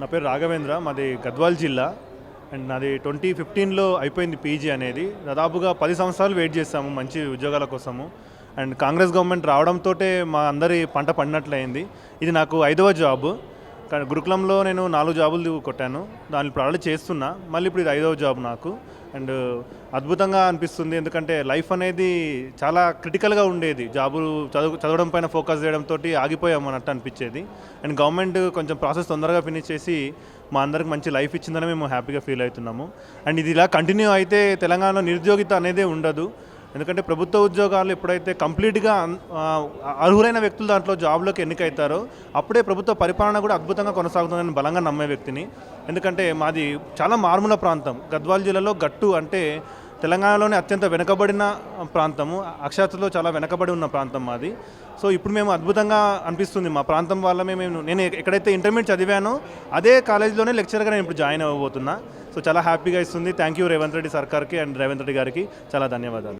నా పేరు రాఘవేంద్ర మాది గద్వాల్ జిల్లా. అండ్ నాది ట్వంటీ ఫిఫ్టీన్లో అయిపోయింది పీజీ అనేది. దాదాపుగా పది సంవత్సరాలు వెయిట్ చేస్తాము మంచి ఉద్యోగాల కోసము. అండ్ కాంగ్రెస్ గవర్నమెంట్ రావడంతో మా అందరి పంట పడినట్లయింది. ఇది నాకు ఐదవ జాబ్. కానీ గురుకులంలో నేను నాలుగు జాబులు కొట్టాను. దాన్ని ఇప్పుడు చేస్తున్నా. మళ్ళీ ఇప్పుడు ఇది ఐదవ జాబ్ నాకు. అండ్ అద్భుతంగా అనిపిస్తుంది. ఎందుకంటే లైఫ్ అనేది చాలా క్రిటికల్గా ఉండేది. జాబులు చదువు చదవడం పైన ఫోకస్ చేయడంతో ఆగిపోయాం అన్నట్టు అనిపించేది. అండ్ గవర్నమెంట్ కొంచెం ప్రాసెస్ తొందరగా ఫినిష్ చేసి మా అందరికి మంచి లైఫ్ ఇచ్చిందని మేము హ్యాపీగా ఫీల్ అవుతున్నాము. అండ్ ఇది ఇలా కంటిన్యూ అయితే తెలంగాణలో నిరుద్యోగిత అనేదే ఉండదు. ఎందుకంటే ప్రభుత్వ ఉద్యోగాలు ఎప్పుడైతే కంప్లీట్గా అర్హులైన వ్యక్తులు దాంట్లో జాబ్లోకి ఎన్నికైతారో అప్పుడే ప్రభుత్వ పరిపాలన కూడా అద్భుతంగా కొనసాగుతుందని బలంగా నమ్మే వ్యక్తిని. ఎందుకంటే మాది చాలా మారుమూల ప్రాంతం. గద్వాల జిల్లాలో గట్టు అంటే తెలంగాణలోనే అత్యంత వెనుకబడిన ప్రాంతము. అక్షరాస్యతలో చాలా వెనకబడి ఉన్న ప్రాంతం మాది. సో ఇప్పుడు మేము అద్భుతంగా అనిపిస్తుంది మా ప్రాంతం వాళ్ళమే మేము నేను ఎక్కడైతే ఇంటర్మీడియట్ చదివానో అదే కాలేజీలోనే లెక్చర్గా నేను ఇప్పుడు జాయిన్ అవ్వబోతున్నా. సో చాలా హ్యాపీగా ఇస్తుంది. థ్యాంక్ యూ రేవంత్ రెడ్డి సర్కార్కి అండ్ రేవంత్ రెడ్డి గారికి. చాలా ధన్యవాదాలు.